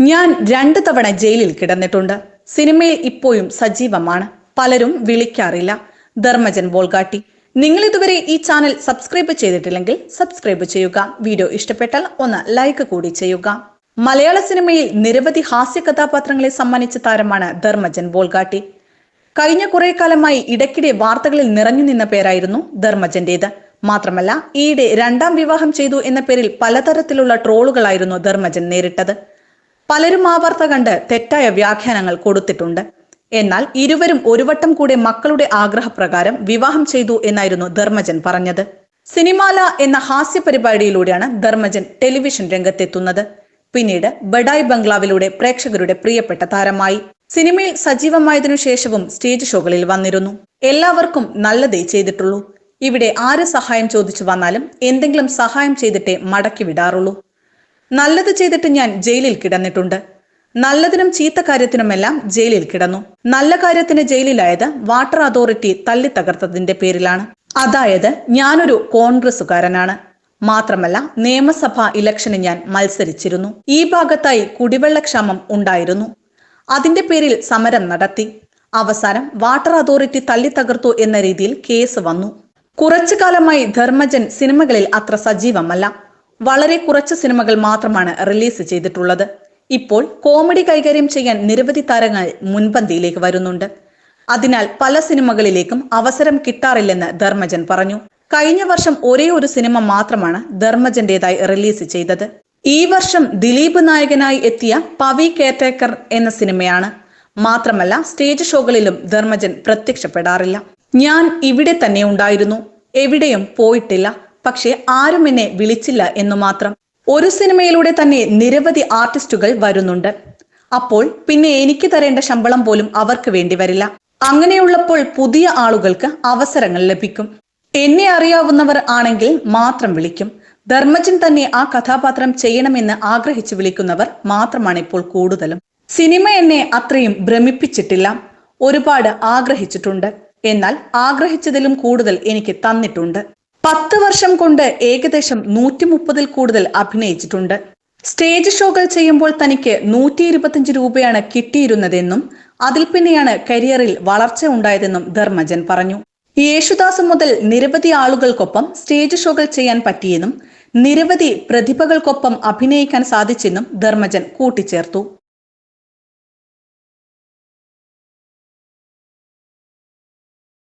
ഞാൻ രണ്ടു തവണ ജയിലിൽ കിടന്നിട്ടുണ്ട്. സിനിമയിൽ ഇപ്പോഴും സജീവമാണ്. പലരും വിളിക്കാറില്ല. ധർമ്മജൻ ബോൾഗാട്ടി. നിങ്ങൾ ഇതുവരെ ഈ ചാനൽ സബ്സ്ക്രൈബ് ചെയ്തിട്ടില്ലെങ്കിൽ സബ്സ്ക്രൈബ് ചെയ്യുക. വീഡിയോ ഇഷ്ടപ്പെട്ടാൽ ഒന്ന് ലൈക്ക് കൂടി ചെയ്യുക. മലയാള സിനിമയിൽ നിരവധി ഹാസ്യ കഥാപാത്രങ്ങളെ സമ്മാനിച്ച താരമാണ് ധർമ്മജൻ ബോൾഗാട്ടി. കഴിഞ്ഞ കുറെ കാലമായി ഇടയ്ക്കിടെ വാർത്തകളിൽ നിറഞ്ഞു നിന്ന പേരായിരുന്നു ധർമ്മജന്റേത്. മാത്രമല്ല ഈയിടെ രണ്ടാം വിവാഹം ചെയ്തു എന്ന പേരിൽ പലതരത്തിലുള്ള ട്രോളുകളായിരുന്നു ധർമ്മജൻ നേരിട്ടത്. പലരും ആ വാർത്ത കണ്ട് തെറ്റായ വ്യാഖ്യാനങ്ങൾ കൊടുത്തിട്ടുണ്ട്. എന്നാൽ ഇരുവരും ഒരു വട്ടം കൂടെ മക്കളുടെ ആഗ്രഹപ്രകാരം വിവാഹം ചെയ്തു എന്നായിരുന്നു ധർമ്മജൻ പറഞ്ഞത്. സിനിമാല എന്ന ഹാസ്യ പരിപാടിയിലൂടെയാണ് ധർമ്മജൻ ടെലിവിഷൻ രംഗത്തെത്തുന്നത്. പിന്നീട് ബഡായ് ബംഗ്ലാവിലൂടെ പ്രേക്ഷകരുടെ പ്രിയപ്പെട്ട താരമായി. സിനിമയിൽ സജീവമായതിനു ശേഷവും സ്റ്റേജ് ഷോകളിൽ വന്നിരുന്നു. എല്ലാവർക്കും നല്ലതേ ചെയ്തിട്ടുള്ളൂ. ഇവിടെ ആര് സഹായം ചോദിച്ചു വന്നാലും എന്തെങ്കിലും സഹായം ചെയ്തിട്ടേ മടക്കി വിടാറുള്ളൂ. നല്ലത് ചെയ്തിട്ട് ഞാൻ ജയിലിൽ കിടന്നിട്ടുണ്ട്. നല്ലതിനും ചീത്ത കാര്യത്തിനുമെല്ലാം ജയിലിൽ കിടന്നു. നല്ല കാര്യത്തിന് ജയിലിലായത് വാട്ടർ അതോറിറ്റി തല്ലി തകർത്തതിന്റെ പേരിലാണ്. അതായത് ഞാനൊരു കോൺഗ്രസുകാരനാണ് മാത്രമല്ല നിയമസഭാ ഇലക്ഷന് ഞാൻ മത്സരിച്ചിരുന്നു. ഈ ഭാഗത്തായി കുടിവെള്ളക്ഷാമം ഉണ്ടായിരുന്നു. അതിന്റെ പേരിൽ സമരം നടത്തി. അവസാനം വാട്ടർ അതോറിറ്റി തല്ലി തകർത്തു എന്ന രീതിയിൽ കേസ് വന്നു. കുറച്ചു കാലമായി ധർമ്മജൻ സിനിമകളിൽ അത്ര സജീവമല്ല. വളരെ കുറച്ച് സിനിമകൾ മാത്രമാണ് റിലീസ് ചെയ്തിട്ടുള്ളത്. ഇപ്പോൾ കോമഡി കൈകാര്യം ചെയ്യാൻ നിരവധി താരങ്ങൾ മുൻപന്തിയിലേക്ക് വരുന്നുണ്ട്. അതിനാൽ പല സിനിമകളിലേക്കും അവസരം കിട്ടാറില്ലെന്ന് ധർമ്മജൻ പറഞ്ഞു. കഴിഞ്ഞ വർഷം ഒരേ ഒരു സിനിമ മാത്രമാണ് ധർമ്മജന്റേതായി റിലീസ് ചെയ്തത്. ഈ വർഷം ദിലീപ് നായകനായി എത്തിയ പവി കെയർടേക്കർ എന്ന സിനിമയാണ്. മാത്രമല്ല സ്റ്റേജ് ഷോകളിലും ധർമ്മജൻ പ്രത്യക്ഷപ്പെടാറില്ല. ഞാൻ ഇവിടെ തന്നെ ഉണ്ടായിരുന്നു. എവിടെയും പോയിട്ടില്ല. പക്ഷെ ആരും എന്നെ വിളിച്ചില്ല എന്നു മാത്രം. ഒരു സിനിമയിലൂടെ തന്നെ നിരവധി ആർട്ടിസ്റ്റുകൾ വരുന്നുണ്ട്. അപ്പോൾ പിന്നെ എനിക്ക് തരേണ്ട ശമ്പളം പോലും അവർക്ക് വേണ്ടി വരില്ല. അങ്ങനെയുള്ളപ്പോൾ പുതിയ ആളുകൾക്ക് അവസരങ്ങൾ ലഭിക്കും. എന്നെ അറിയാവുന്നവർ ആണെങ്കിൽ മാത്രം വിളിക്കും. ധർമ്മജൻ തന്നെ ആ കഥാപാത്രം ചെയ്യണമെന്ന് ആഗ്രഹിച്ചു വിളിക്കുന്നവർ മാത്രമാണ് ഇപ്പോൾ കൂടുതലും. സിനിമ എന്നെ അത്രയും ഭ്രമിപ്പിച്ചിട്ടില്ല. ഒരുപാട് ആഗ്രഹിച്ചിട്ടുണ്ട്. എന്നാൽ ആഗ്രഹിച്ചതിലും കൂടുതൽ എനിക്ക് തന്നിട്ടുണ്ട്. പത്ത് വർഷം കൊണ്ട് ഏകദേശം നൂറ്റി മുപ്പതിൽ കൂടുതൽ അഭിനയിച്ചിട്ടുണ്ട്. സ്റ്റേജ് ഷോകൾ ചെയ്യുമ്പോൾ തനിക്ക് നൂറ്റി ഇരുപത്തിയഞ്ച് രൂപയാണ് കിട്ടിയിരുന്നതെന്നും അതിൽ പിന്നെയാണ് കരിയറിൽ വളർച്ച ഉണ്ടായതെന്നും ധർമ്മജൻ പറഞ്ഞു. യേശുദാസ് മുതൽ നിരവധി ആളുകൾക്കൊപ്പം സ്റ്റേജ് ഷോകൾ ചെയ്യാൻ പറ്റിയെന്നും നിരവധി പ്രതിഭകൾക്കൊപ്പം അഭിനയിക്കാൻ സാധിച്ചെന്നും ധർമ്മജൻ കൂട്ടിച്ചേർത്തു.